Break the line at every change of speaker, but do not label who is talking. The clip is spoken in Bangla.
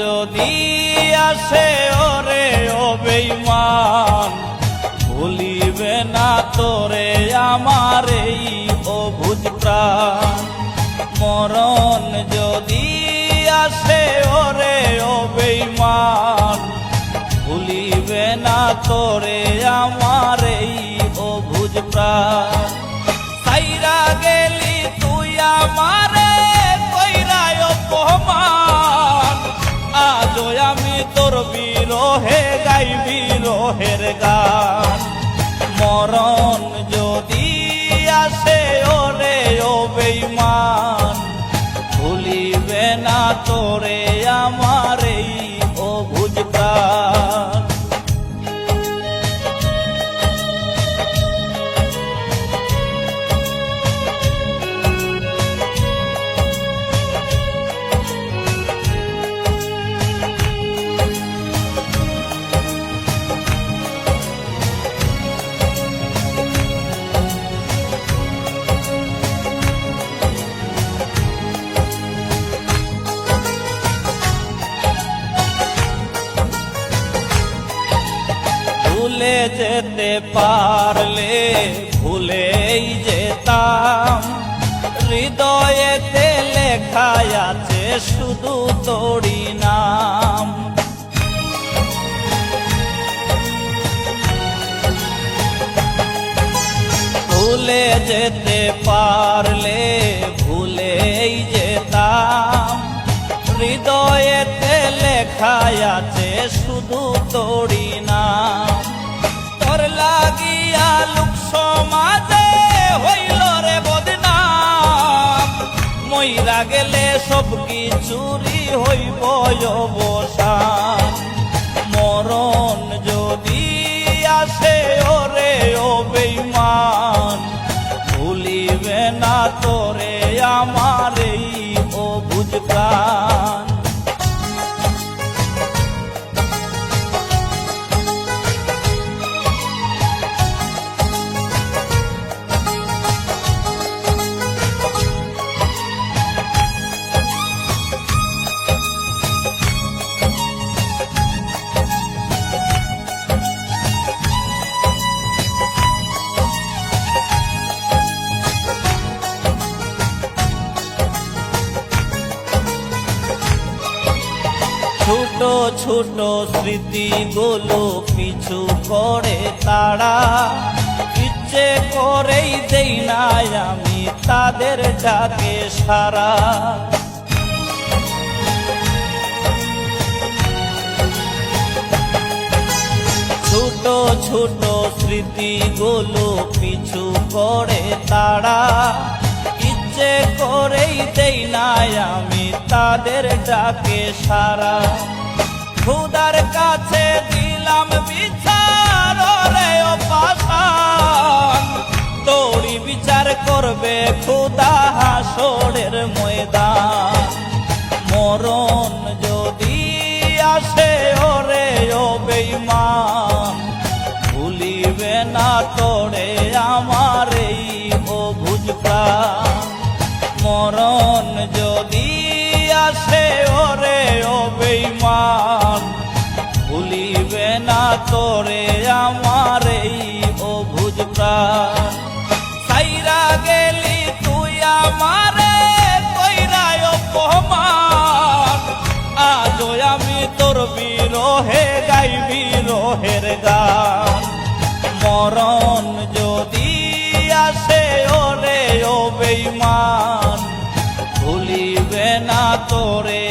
যদি আসে, ওরে ও বেঈমান ভুলিবে না তোরে আমার এই অভুজ প্রাণ। মরণ যদি আসে, ওরে ও বেঈমান ভুলিবে না তোরে আমার এই অভুজ প্রাণ। তোর বিরহে গাই রোহের গান। মরণ যদি যেতে পারলে ভুলেই যেতাম। হৃদয়েতে লেখা আছে শুধু তোড়ি নাম। ভুলে যেতে পারলে ভুলেই যেতাম। হৃদয়েতে লেখা আছে শুধু তোড়ি নাম। লাগিয়া লোক সমাজে হইল রে বদনাম। মইরা গেলে সব কিছুরি হইব অবসান। মরণ যদি আসে, ওরে ও বেঈমান। ভুলিবে না তোরে আমার এই অবুজ প্রাণ। ছোট ছোট স্মৃতিগুলো পিছু করে তারা। ইচ্ছে করেই দেই না আমি তাদের ডাকে সারা। ছোট ছোট স্মৃতিগুলো পিছু করে তারা। ইচ্ছে করেই দেই না আমি তাদের ডাকে সারা। খুদার কাছে দিলাম বিচার রে ও পাশান তোরই বিচার করবে খুদা হাসরের ময়দান। মরণ যদি আসে, ওরে ও বেঈমান। ভুলিবে না তোরে আমার এই অভুজ প্রাণ। মরণ তোরে আমার এই অভুজ সাইরা গেলি তুই আমারে, কইরায় অপমান। আজও আমি তোর বিরহে গাই বিরহের গান। মরণ যদি আসে ওরে ও বেঈমান, ভুলিবে না তোরে